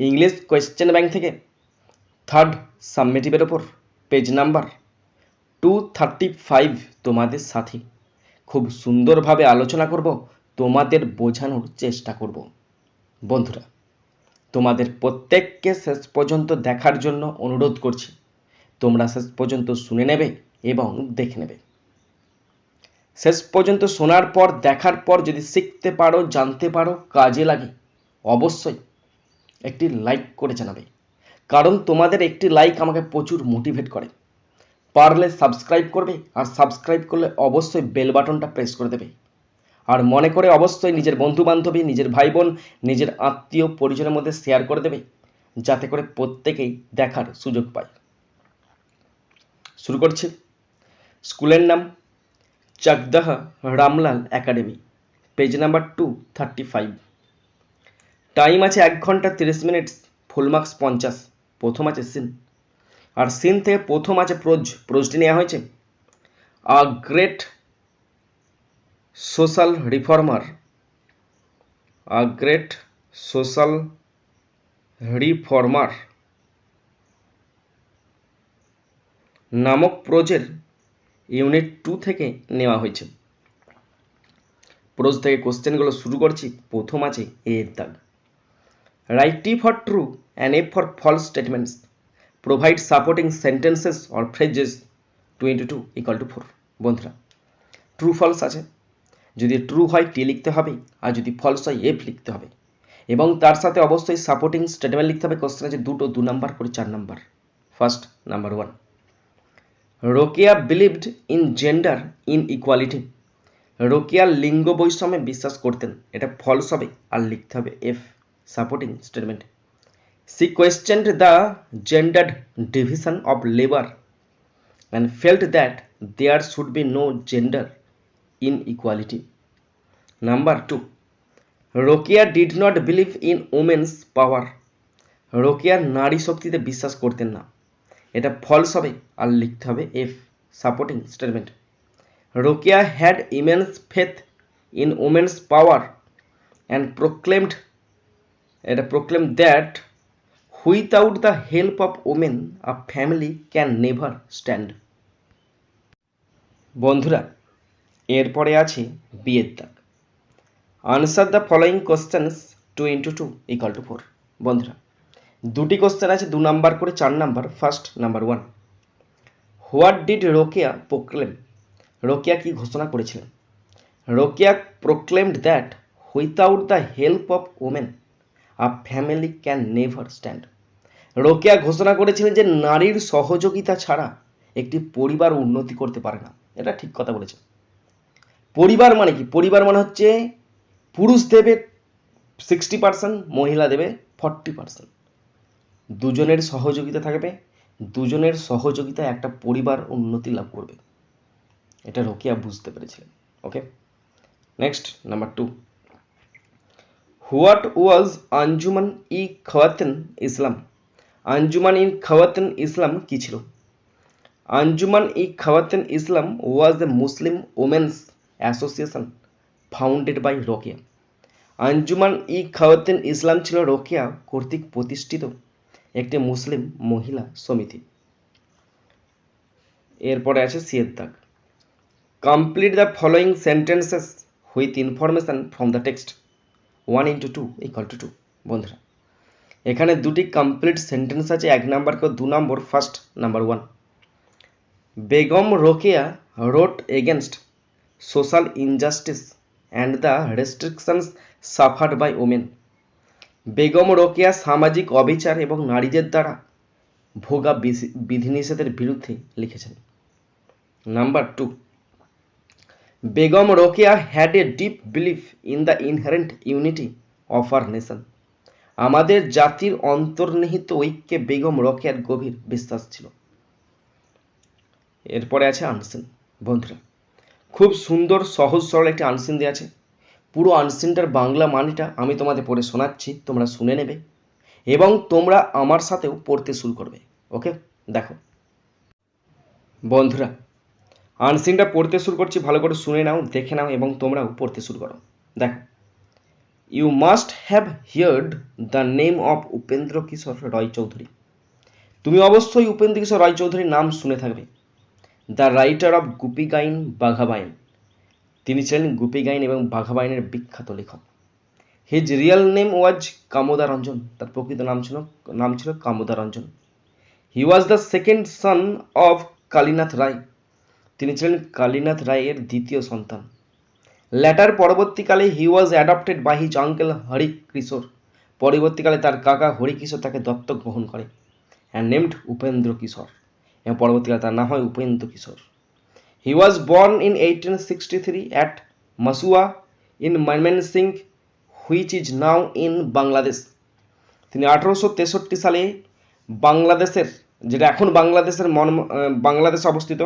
English question bank থেকে third সাবমিটিভের ওপর page number two thirty five তোমাদের সাথে। খুব সুন্দরভাবে আলোচনা করব, তোমাদের বোঝানোর চেষ্টা করব। বন্ধুরা, তোমাদের প্রত্যেককে শেষ পর্যন্ত দেখার জন্য অনুরোধ করছি, তোমরা শেষ পর্যন্ত শুনে নেবে এবং দেখে নেবে। শেষ পর্যন্ত শোনার পর, দেখার পর যদি শিখতে পারো, জানতে পারো, কাজে লাগে, অবশ্যই একটি লাইক করে জানাবে। কারণ তোমাদের একটি লাইক আমাকে প্রচুর মোটিভেট করে। পারলে সাবস্ক্রাইব করবে আর সাবস্ক্রাইব করলে অবশ্যই বেল বাটনটা প্রেস করে দেবে। আর মনে করে অবশ্যই নিজের বন্ধু বান্ধবী নিজের ভাই বোন নিজের আত্মীয় পরিজনের মধ্যে শেয়ার করে দেবে, যাতে করে প্রত্যেকেই দেখার সুযোগ পায়। শুরু করছি। স্কুলের নাম Chakdaha Ramlal academy. Page number two thirty five time আছে এক ঘণ্টা তিরিশ মিনিট ফুল মার্কস পঞ্চাশ, প্রথম আছে সিন আর সিন থেকে প্রথম আছে প্রোজ প্রোজটি নেওয়া হয়েছে। A great social reformer a great social reformer নামক প্রোজের ইউনিট টু থেকে নেওয়া হয়েছে। প্রোজ থেকে কোশ্চেনগুলো শুরু করছি, প্রথম আছে এর দাগ। Write T for true and F for false statements. Provide supporting sentences or phrases. 2 into 2 equal to 4. বন্ধুরা ট্রু ফলস আছে। যদি ট্রু হয় টি লিখতে হবে, আর যদি ফলস হয় এফ লিখতে হবে। এবং তার সাথে অবশ্যই সাপোর্টিং স্টেটমেন্ট লিখতে হবে। কোশ্চেন আছে দুটো, দু নাম্বার করে চার number. First number one Rokeya believed in gender in equality Rokeya লিঙ্গ বৈষম্যে বিশ্বাস করতেন। এটা ফলস হবে, আর লিখতে হবে F supporting statement. She questioned the gendered division of labor and felt that there should be no gender inequality. Number two, Rokia did not believe in women's power. Rokeya নারী শক্তিতে বিশ্বাস করতেন না এটা ফলস হবে আর লিখতে হবে F supporting statement Rokeya had immense faith in women's power and proclaimed এটা proclaim that without the help of women a family can never stand বন্ধুরা, এরপরে আছে বিয়ের দাগ answer the following questions two into two equal to four বন্ধুরা, দুটি question আছে, দু নাম্বার করে চার number first number one what did Rokeya proclaim Rokeya কি ঘোষণা করেছিলেন? Rokeya proclaimed that without the help of women a family can never stand Rokeya ঘোষণা করেছিলেন যে নারীর সহযোগিতা ছাড়া একটি পরিবার উন্নতি করতে পারে না। এটা ঠিক কথা বলেছে পরিবার মানে কি? পরিবার মানে হচ্ছে পুরুষ দেবে সিক্সটি পার্সেন্ট মহিলা দেবে ফর্টি পার্সেন্ট দুজনের সহযোগিতা থাকবে, দুজনের সহযোগিতা একটা পরিবার উন্নতি লাভ করবে। এটা রোকেয়া বুঝতে পেরেছিলেন। Okay next number two what was Anjuman e Khawateen Islam Anjuman e Khawateen Islam কি ছিল? Anjuman e Khawateen Islam was a Muslim women's association founded by Rokeya Anjuman e Khawateen Islam ছিল রোকেয়া কর্তৃক প্রতিষ্ঠিত একটি মুসলিম মহিলা সমিতি। এরপরে আছে সিয়ের দাগ complete the following sentences with information from the text one into two equal to two বন্ধুরা। এখানে দুটি কমপ্লিট সেন্টেন্স আছে, এক নাম্বার কেউ দু নম্বর first number one Begum Rokeya wrote against social injustice and the restrictions suffered by women Begum Rokeya সামাজিক অবিচার এবং নারীদের দ্বারা ভোগা বিধিনিষেধের বিরুদ্ধে লিখেছেন। Number two Begum Rokeya had a deep belief in the inherent unity of our nation. আমাদের জাতির অন্তর্নিহিত ঐক্যে বেগম রোকেয়ার গভীর বিশ্বাস ছিল। এরপরে আছে আনসিন। বন্ধুরা, খুব সুন্দর, সহজ, সরল একটি আনসিন দেওয়া আছে। পুরো আনসিনটার বাংলা মানেটা আমি তোমাদের পড়ে শোনাচ্ছি, তোমরা শুনে নেবে এবং তোমরা আমার সাথেও পড়তে শুরু করবে। ওকে? দেখো। বন্ধুরা আনসিনটা পড়তে শুরু করছি, ভালো করে শুনে নাও, দেখে নাও এবং তোমরাও পড়তে শুরু করো। দেখো you must have heard the name of Upendra Kishore Roy Chowdhury. তুমি অবশ্যই উপেন্দ্র কিশোর রয় চৌধুরীর নাম শুনে থাকবে। The writer of Goopy Gyne Bagha Byne. তিনি ছিলেন গুপি গাইন এবং বাঘাবাইনের বিখ্যাত লেখক। His real name was Kamoda Ranjan তার প্রকৃত নাম ছিল নাম ছিল Kamoda Ranjan he was the second son of Kalinath Ray. তিনি ছিলেন কালীনাথ রায়ের দ্বিতীয় সন্তান। ল্যাটার পরবর্তীকালে he was adopted by his uncle Hari Kishore পরবর্তীকালে তার কাকা হরি কিশোর তাকে দত্তক গ্রহণ করে অ্যান্ড নেমড উপেন্দ্র কিশোর এবং পরবর্তীকালে তার নাম হয় Upendra Kishore he was born in eighteen sixty three at Masua in Mymensingh which is now in Bangladesh তিনি আঠারোশো তেষট্টি সালে বাংলাদেশের, যেটা এখন বাংলাদেশের মন বাংলাদেশে অবস্থিত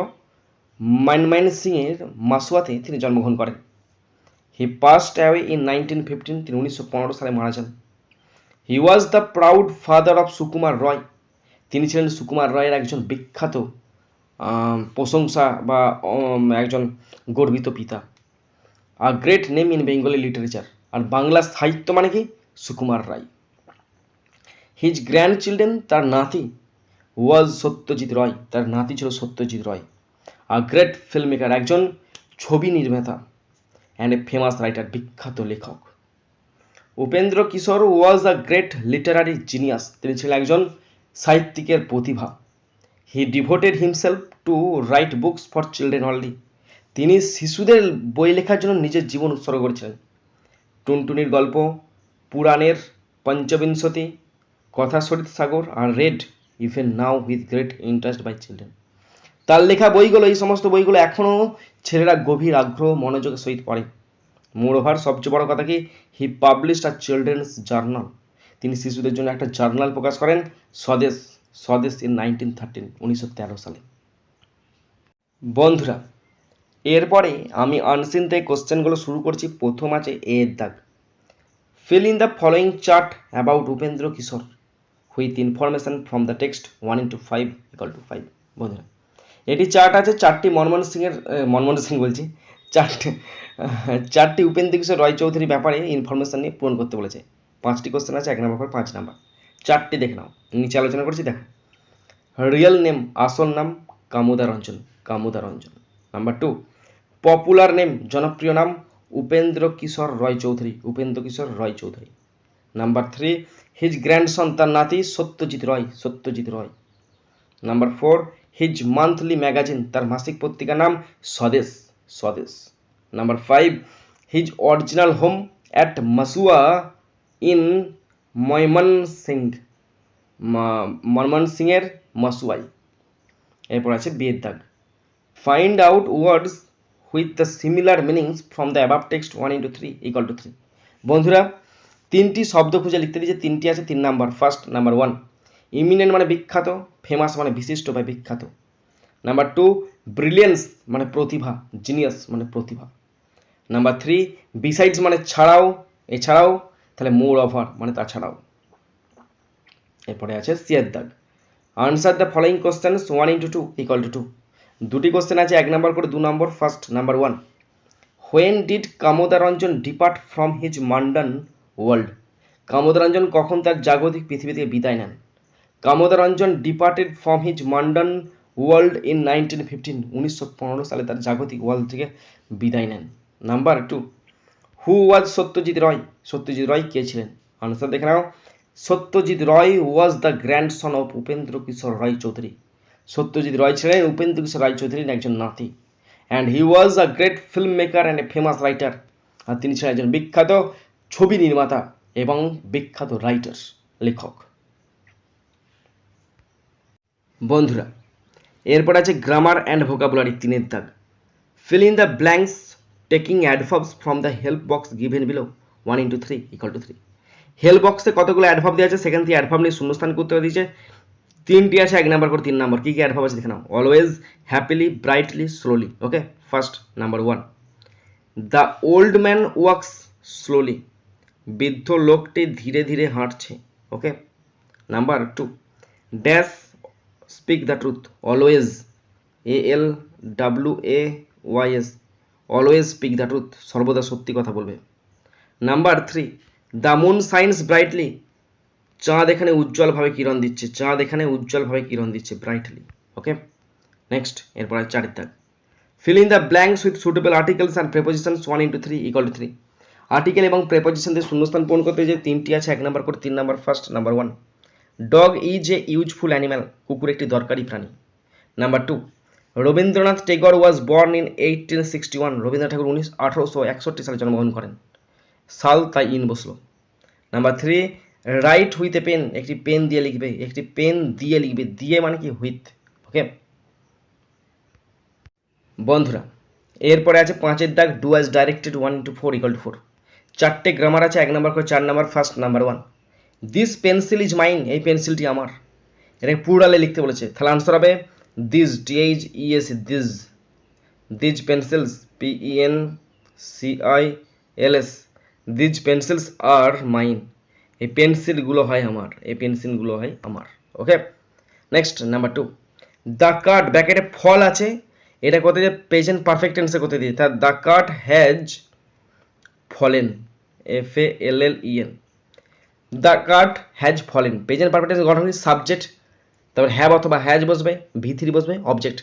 মাইনমাইন সিংয়ের মাসুয়াতে তিনি জন্মগ্রহণ করেন। He passed away in nineteen fifteen তিনি উনিশশো পনেরো সালে মারা যান। He was the proud father of Sukumar Roy. তিনি ছিলেন সুকুমার রয়ের একজন বিখ্যাত প্রশংসা বা একজন গর্বিত পিতা। A great name in Bengali literature আর বাংলা সাহিত্য মানে কি? সুকুমার রায়। হিজ গ্র্যান্ড চিলড্রেন তার নাতি ওয়াজ সত্যজিৎ রয় তার নাতি ছিল Satyajit Roy a great film maker একজন ছবি নির্মাতা অ্যান্ড এ ফেমাস রাইটার বিখ্যাত লেখক। Upendra Kishore was a great literary genius তিনি ছিলেন একজন সাহিত্যিকের প্রতিভা। He devoted himself to write books for children only তিনি শিশুদের বই লেখার জন্য নিজের জীবন উৎসর্গ করেছিলেন। টুনটুনির গল্প, পুরাণের Panchabingshati Katha Sarit Sagar are read even now with great interest by children তার লেখা বইগুলো, এই সমস্ত বইগুলো এখনও ছেলেরা গভীর আগ্রহ, মনোযোগের সহিত পড়ে। মোরওভার সবচেয়ে বড় কথা কি? He published a children's journal তিনি শিশুদের জন্য একটা জার্নাল প্রকাশ করেন, স্বদেশ স্বদেশ ইন নাইনটিন থার্টিন উনিশশো তেরো সালে। বন্ধুরা, এরপরে আমি আনসিন থেকে কোশ্চেনগুলো শুরু করছি। প্রথম আছে এ দাগ। Fill in the following chart about Upendra Kishore with information from the text one into five equal to five বন্ধুরা এটি চার্ট আছে, চারটি মনমোহন সিংয়ের মনমোহন সিং বলছি। চারটি চারটি উপেন্দ্র কিশোর রয় চৌধুরী ব্যাপারে ইনফরমেশন নিয়ে পূরণ করতে বলেছে। পাঁচটি কোশ্চেন আছে, এক নম্বর পর পাঁচ নাম্বার চারটি দেখে নাও, নিচে আলোচনা করছি, দেখো। রিয়েল নেম আসল নাম Kamuda Ranjan Kamuda Ranjan number two popular name জনপ্রিয় নাম, Upendra Kishore Roy Chowdhury, Upendra Kishore Roy Chowdhury. Number three his grandson তার নাতি Satyajit Roy Satyajit Roy. Number four his monthly magazine তার মাসিক পত্রিকার নাম Swadesh Swadesh. Number five his original home at Masua in Mymensingh Manmohan সিংয়ের মাসুয়াই এরপর আছে বিয়ের দাগ। Find out words with the similar meanings from the above text one into three equal to three বন্ধুরা, তিনটি শব্দ খুঁজে লিখতে দিয়েছে তিনটি আছে, তিন number. First number one eminent মানে বিখ্যাত। ফেমাস মানে বিশিষ্ট বা বিখ্যাত। নাম্বার টু ব্রিলিয়েন্স মানে প্রতিভা জিনিয়াস মানে প্রতিভা। নাম্বার থ্রি বিসাইডস মানে ছাড়াও, এছাড়াও, তাহলে মোর অফার মানে তাছাড়াও এরপরে আছে সিয়ার দাগ answer the following questions one into two equal to two দুটি কোশ্চেন আছে, এক নাম্বার করে দু নম্বর first number one when did Kamodaranjan depart from his mundane world Kamodaranjan কখন তার জাগতিক পৃথিবী থেকে বিদায় নেন? Kamodaranjan departed from his mundane world in nineteen fifteen, উনিশশো পনেরো সালে তার জাগতিক ওয়ার্ল্ড থেকে বিদায় নেন। Number two, who was Satyajit Roy? Satyajit Roy কে ছিলেন? আনসার দেখে নাও। Satyajit Roy was the grandson of Upendra Kishore Ray Chowdhury Satyajit Roy ছিলেন উপেন্দ্র কিশোর রায় চৌধুরীর একজন নাতি। And he was a great film maker and a famous writer আর তিনি ছিলেন একজন বিখ্যাত ছবি নির্মাতা এবং বিখ্যাত রাইটার লেখক। বন্ধুরা, এরপর আছে গ্রামার অ্যান্ড ভোকাবুলারি তিনের দাগ। Fill in the blanks, taking adverbs from the help box given below 1 into 3 equal to 3 হেল বক্সে কতগুলো অ্যাডভাব দেওয়া আছে? সেখান থেকে অ্যাডভাব নিয়ে শূন্যস্থান করতে দিয়েছে। তিনটি আছে, এক নাম্বার করে তিন নাম্বার কী কী অ্যাডভাব আছে দেখে নাও। Always happily brightly slowly okay first number one the old man walks slowly বৃদ্ধ লোকটি ধীরে ধীরে হাঁটছে okay number two dash speak the truth always A L W A Y always speak the truth সর্বদা সত্যি কথা বলবে। Number three the moon shines brightly চাঁদ এখানে উজ্জ্বলভাবে কিরণ দিচ্ছে। চাঁদ এখানে উজ্জ্বলভাবে কিরণ দিচ্ছে ব্রাইটলি ওকে নেক্সট এরপর চারের দাগ। Fill in the blanks with suitable articles and prepositions one into three equal to three article এবং প্রেপোজিশন দিয়ে শূন্যস্থান পূরণ করতে যে তিনটি আছে, এক নাম্বার করে তিন number first number one dog is a useful animal, কুকুর একটি দরকারি প্রাণী। Number two, Rabindranath Tagore was born in eighteen sixty one. Rabindranath Thakur উনিশ আঠারোশো একষট্টি সালে জন্মগ্রহণ করেন। সাল তাই ইন বসল। Number three, write with a pen, একটি পেন দিয়ে লিখবে, একটি পেন দিয়ে লিখবে, দিয়ে মানে কি হুইথ, ওকে? বন্ধুরা, এরপরে আছে পাঁচের দাগ, do as directed one into four equal to four. চারটে গ্রামার আছে, এক নাম্বার করে চার number, first number one. This pencil is mine এই পেন্সিলটি আমার। এটাকে পুরালে লিখতে বলেছে, তাহলে আনসার হবে this D H E S this these pencils P E N C I L S these pencils are mine এই পেন্সিলগুলো হয় আমার, এই পেন্সিলগুলো হয় আমার okay next number two the card ব্যাকেটে fall আছে, এটা কোথায় যে পেজেন্ট পারফেক্ট টেন্সে কোথায় দিয়ে তার the card has fallen F A L L E N the cart has fallen. Present perfect গঠন সাবজেক্ট তারপর হ্যাভ অথবা হ্যাজ বসবে ভি থ্রি বসবে অবজেক্ট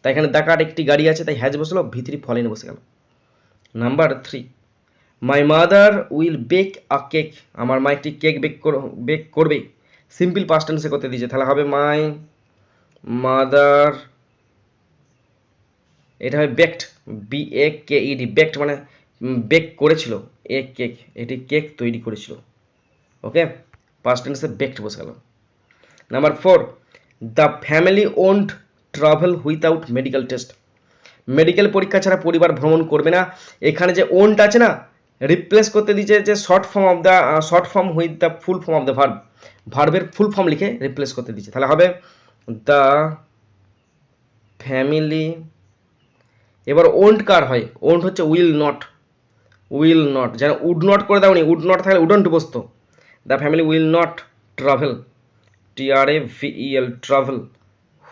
তাই এখানে দ্য কার্ট একটি গাড়ি আছে, তাই হ্যাজ বসল ভি থ্রি ফলেন বসে গেল। Number three my mother will bake a cake আমার মা একটি কেক বেক বেক করবে। সিম্পল পাস্ট টেন্সে করতে দিয়েছে। তাহলে হবে মাই মাদার এটা হবে baked B A K E D baked মানে বেক করেছিল। এ কেক এটি কেক তৈরি করেছিল। ওকে পাস্ট টেন্সে বেক্ট বসে গেল number four the family won't travel without medical test medical পরীক্ষা ছাড়া পরিবার ভ্রমণ করবে না। এখানে যে ওন্ট আছে না রিপ্লেস করতে দিচ্ছে যে short form of the short form with the full form of the verb ভার্বের ফুল ফর্ম লিখে রিপ্লেস করতে দিচ্ছে তাহলে হবে দ্য ফ্যামিলি এবার ওন্ট কার হয়? ওন্ট হচ্ছে উইল নট উইল নট যেন উড নট করে দাও নি উড নট থাকলে উডন্ট বসতো। The family will not travel T R A V E L travel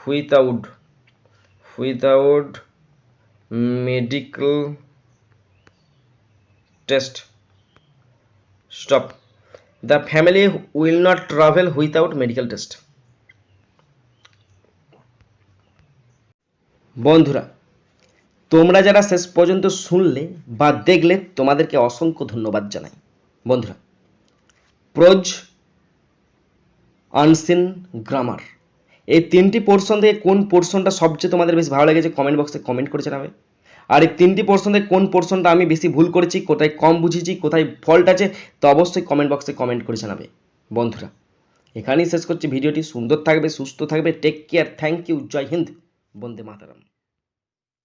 without without medical test stop the family will not travel without medical test বন্ধুরা, তোমরা যারা শেষ পর্যন্ত শুনলে বা দেখলে, তোমাদেরকে অসংখ্য ধন্যবাদ জানাই। বন্ধুরা প্রোজ, আনসিন, গ্রামার। এই তিনটি পোর্শন থেকে কোন পোর্শনটা সবচেয়ে তোমাদের বেশি ভালো লেগেছে কমেন্ট বক্সে কমেন্ট করে জানাবে। আর এই তিনটি পোর্শন থেকে কোন পোর্শনটা আমি বেশি ভুল করেছি, কোথায় কম বুঝেছি, কোথায় ফল্ট আছে, তো অবশ্যই কমেন্ট বক্সে কমেন্ট করে জানাবে। বন্ধুরা, এখানেই শেষ করছি। ভিডিওটি সুন্দর থাকবে, সুস্থ থাকবে। Take care thank you Jai Hind. Vande Mataram.